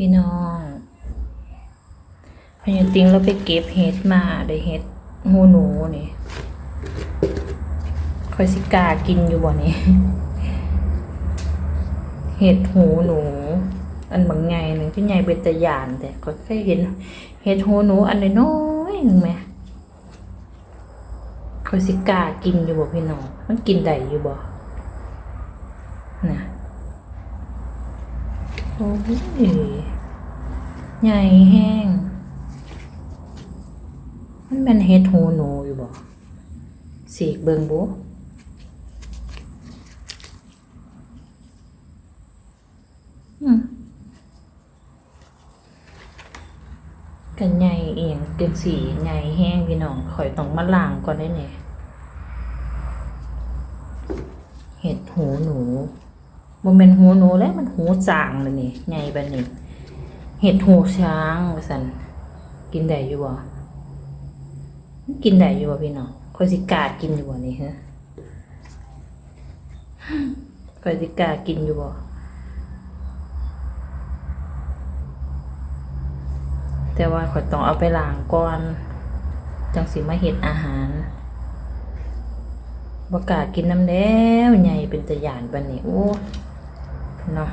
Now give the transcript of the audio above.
พี่น้องพญาติงเราไปเก็บเห็ดมาได้เห็ดหูหนูนี่คอยสิกากินอยู่บ่นี่เห็ดหูหนู อันบางไงหนึ่งที่ใหญ่เป็นตะยานแต่ก็เคยเห็นเห็ดหูหนูอันน้อยๆหนึ่งไหมคอยสิกากินอยู่บ่พี่น้องมันกินได้อยู่บ่น่ะโอ้ย ใหญ่แห้ง มันเป็นเฮ็ดหูหนูอยู่บ่สีเบิงบุอืมกันใหญ่เอียงจังสีใหญ่แห้งพี่น้องข่อยต้องมาล้างก่อนได้เนี่ยเห็ดหูหนูบ่แม่นหูหนูแล้วมันหูจางเลยนี่ใหญ่บัดนี้ เห็ดหูช้างว่าสันกินได้อยู่บ่กินได้อยู่บ่พี่น้องข่อยสิกากินอยู่บ่นี่ฮะข่อยสิกากินอยู่บ่แต่ว่าข่อยต้องเอาไปล้างก่อน จังสิมาเฮ็ดอาหารบ่กากินน้ำแล้วใหญ่เป็นตะยานปานนี้โอ้เนาะ